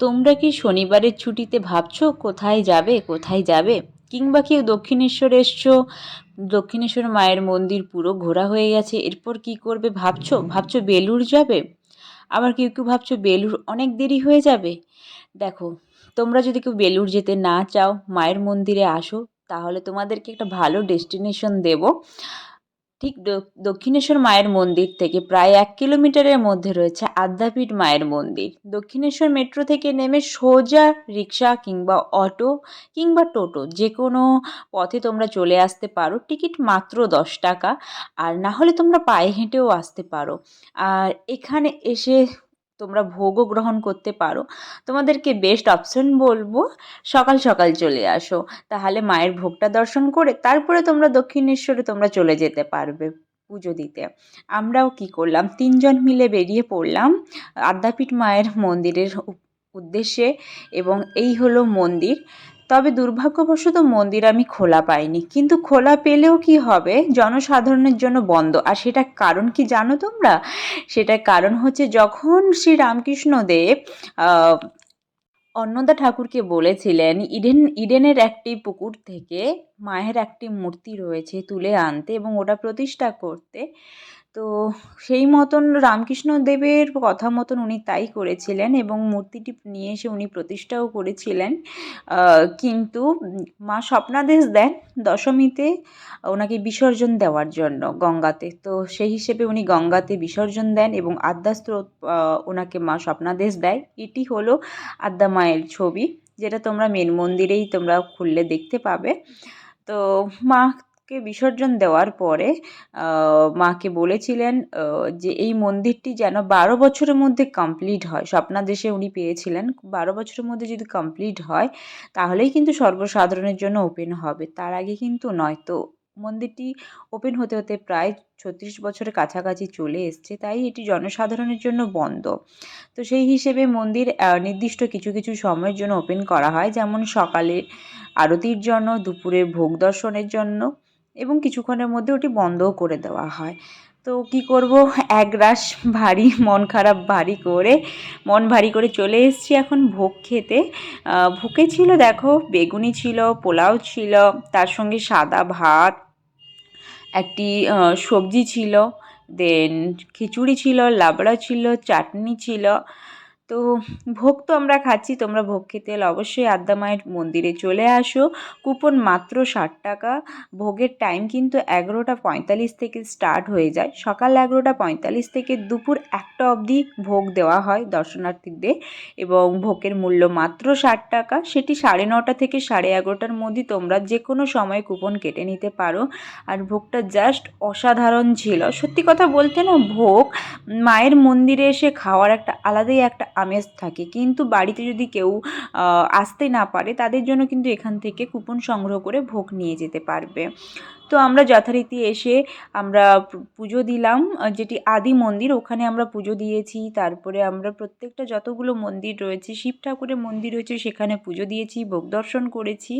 তোমরা কি শনিবারের ছুটিতে ভাবছ কোথায় যাবে কোথায় যাবে? কিংবা কেউ দক্ষিণেশ্বর এসছো? দক্ষিণেশ্বর মায়ের মন্দির পুরো ঘোরা হয়ে গেছে, এরপর কি করবে ভাবছ? ভাবছ বেলুড় যাবে? আবার কেউ কেউ ভাবছ বেলুড় অনেক দেরি হয়ে যাবে? দেখো, তোমরা যদি কেউ বেলুড় যেতে না চাও, মায়ের মন্দিরে আসো, তাহলে তোমাদেরকে একটা ভালো ডেস্টিনেশন দেবো। ঠিক দক্ষিণেশ্বর মায়ের মন্দির থেকে প্রায় এক কিলোমিটারের মধ্যে রয়েছে আদ্যাপীঠ মায়ের মন্দির। দক্ষিণেশ্বর মেট্রো থেকে নেমে সোজা রিক্সা কিংবা অটো কিংবা টোটো যে কোনো পথে তোমরা চলে আসতে পারো। টিকিট মাত্র দশ টাকা। আর না হলে তোমরা পায়ে হেঁটেও আসতে পারো। আর এখানে এসে তোমরা ভোগও গ্রহণ করতে পারো। তোমাদেরকে বেস্ট অপশন বলব, সকাল সকাল চলে আসো। তাহলে মায়ের ভোগটা দর্শন করে তারপরে তোমরা দক্ষিণেশ্বরে তোমরা চলে যেতে পারবে পুজো দিতে। আমরাও কি করলাম, তিনজন মিলে বেরিয়ে পড়লাম আদ্যাপীঠ মায়ের মন্দিরের উদ্দেশ্যে এবং এই হলো মন্দির। তবে দুর্ভাগ্যবশত মন্দির আমি খোলা পাইনি। কিন্তু খোলা পেলেও কি হবে? জনসাধারণের জন্য বন্ধ। আর সেটা কারণ কি জানো তোমরা? সেটার কারণ হচ্ছে যখন শ্রী রামকৃষ্ণদেব অন্নদা ঠাকুরকে বলেছিলেন, ইডেন, ইডেনের একটি পুকুর থেকে মায়ের একটি মূর্তি রয়েছে তুলে আনতে এবং ওটা প্রতিষ্ঠা করতে। তো সেই মতন রামকৃষ্ণ দেবের কথা মতন উনি তাই করেছিলেন এবং মূর্তিটি নিয়ে এসে উনি প্রতিষ্ঠাও করেছিলেন। কিন্তু মা স্বপ্নাদেশ দেন দশমীতে ওনাকে বিসর্জন দেওয়ার জন্য গঙ্গাতে। তো সেই হিসেবে উনি গঙ্গাতে বিসর্জন দেন এবং আদ্যাস্ত্রোত ওনাকে মা স্বপ্নাদেশ দেয়। এটি হলো আদ্যা মায়ের ছবি, যেটা তোমরা মেন মন্দিরেই তোমরা খুললে দেখতে পাবে। তো মা কে বিসর্জন দেওয়ার পরে মাকে বলেছিলেন যে এই মন্দিরটি যেন বারো বছরের মধ্যে কমপ্লিট হয়। স্বপ্নাদেশে উনি পেয়েছিলেন, বারো বছরের মধ্যে যদি কমপ্লিট হয়, তাহলেই কিন্তু সর্বসাধারণের জন্য ওপেন হবে। তার আগে কিন্তু নয়। তো মন্দিরটি ওপেন হতে হতে প্রায় ছত্রিশ বছরের কাছাকাছি চলে এসছে, তাই এটি জনসাধারণের জন্য বন্ধ। তো সেই হিসেবে মন্দির নির্দিষ্ট কিছু কিছু সময়ের জন্য ওপেন করা হয়। যেমন সকালে আরতির জন্য দুপুরে ভোগ দর্শনের জন্য। এবং কিছুক্ষণের মধ্যে ওটি বন্ধও করে দেওয়া হয়। তো কী করব? একরাশ ভারী, মন খারাপ ভারী করে, মন ভারী করে চলে এসেছি এখন ভোগ খেতে। ভোগে ছিল দেখো, বেগুনি ছিল, পোলাও ছিল, তার সঙ্গে সাদা ভাত, একটি সবজি ছিল, দেন খিচুড়ি ছিল, লাবড়া ছিল, চাটনি ছিল তো ভোগ তো আমরা খাচ্ছি, তোমরা ভোগ খেতে এলে অবশ্যই আদ্যা মায়ের মন্দিরে চলে আসো। কুপন মাত্র ষাট টাকা। ভোগের টাইম কিন্তু এগারোটা পঁয়তাল্লিশ থেকে স্টার্ট হয়ে যায়। সকাল এগারোটা পঁয়তাল্লিশ থেকে দুপুর একটা অবধি ভোগ দেওয়া হয় দর্শনার্থীদের এবং ভোগের মূল্য মাত্র ষাট টাকা। সেটি সাড়ে নটা থেকে সাড়ে এগারোটার মধ্যে তোমরা যে কোনো সময় কুপন কেটে নিতে পারো। আর ভোগটা জাস্ট অসাধারণ ছিল। সত্যি কথা বলতে না, ভোগ মায়ের মন্দিরে এসে খাওয়ার একটা আলাদাই একটা আমেজ থাকে। কিন্তু বাড়িতে যদি কেউ আসতে না পারে, তাদের জন্য কিন্তু এখান থেকে কুপন সংগ্রহ করে ভোগ নিয়ে যেতে পারবে। তো আমরা যথারীতি এসে আমরা পুজো দিলাম যেটি আদি মন্দির, ওখানে আমরা পুজো দিয়েছি। তারপরে আমরা প্রত্যেকটা যতগুলো মন্দির রয়েছে, শিব ঠাকুরের মন্দির রয়েছে, সেখানে পুজো দিয়েছি, ভোগ দর্শন করেছি।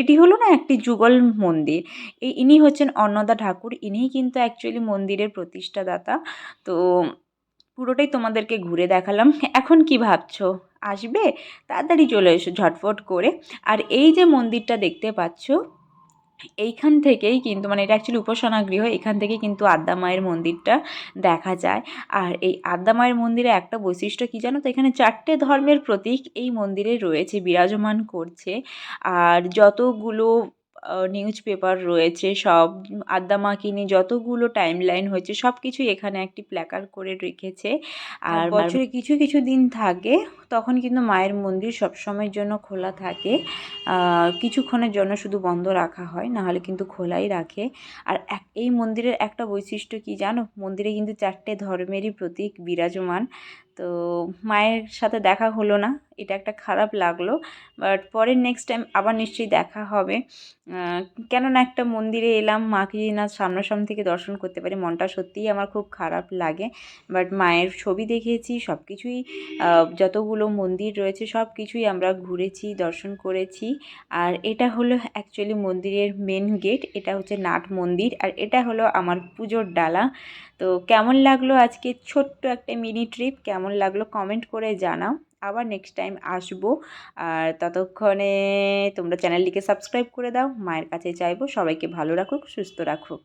এটি হলো না একটি যুগল মন্দির। এই ইনি হচ্ছেন অন্নদা ঠাকুর। ইনিই কিন্তু অ্যাকচুয়ালি মন্দিরের প্রতিষ্ঠাদাতা। তো পুরোটাই তোমাদেরকে ঘুরে দেখালাম। এখন কি ভাবছ? আসবে? তাড়াতাড়ি চলে এসো ঝটফট করে। আর এই যে মন্দিরটা দেখতে পাচ্ছ, এইখান থেকেই কিন্তু মানে এটা অ্যাকচুয়ালি উপাসনা গৃহ, এখান থেকে কিন্তু আদ্যা মায়ের মন্দিরটা দেখা যায়। আর এই আদ্যা মায়ের মন্দিরে একটা বৈশিষ্ট্য কী জানো তো? এখানে চারটে ধর্মের প্রতীক এই মন্দিরে রয়েছে, বিরাজমান করছে। আর যতগুলো নিউজ পেপার রয়েছে সব আদ্যা মাকে নিয়ে যতগুলো টাইম লাইন হয়েছে সব কিছুই এখানে একটি প্ল্যাকার করে রেখেছে। আর বছরে কিছু কিছু দিন থাকে তখন কিন্তু মায়ের মন্দির সবসময়ের জন্য খোলা থাকে। কিছুক্ষণের জন্য শুধু বন্ধ রাখা হয় নাহলে কিন্তু খোলাই রাখে। আর এক এই মন্দিরের একটা বৈশিষ্ট্য কি জানো? মন্দিরে কিন্তু চারটে ধর্মেরই প্রতীক বিরাজমান। তো মায়ের সাথে দেখা হলো না, এটা একটা খারাপ লাগল। বাট পরের নেক্সট টাইম আবার নিশ্চয়ই দেখা হবে। কেননা একটা মন্দিরে এলাম, মাকে যদি না সামনাসামনি থেকে দর্শন করতে পারি, মনটা সত্যিই আমার খুব খারাপ লাগে। বাট মায়ের ছবি দেখেছি সব কিছুই যতগুলো মন্দির রয়েছে সব কিছুই আমরা ঘুরেছি, দর্শন করেছি। আর এটা হলো অ্যাকচুয়ালি মন্দিরের মেন গেট এটা হচ্ছে নাট মন্দির, আর এটা হলো আমার পুজোর ডালা। তো কেমন লাগল আজকে ছোট্ট একটা মিনি ট্রিপ কেমন লাগল কমেন্ট করে জানাও। আবার নেক্সট টাইম আসব। আর ততক্ষণে তোমরা চ্যানেলটিকে সাবস্ক্রাইব করে দাও। মায়ের কাছে চাইব সবাইকে ভালো রাখুক, সুস্থ রাখুক।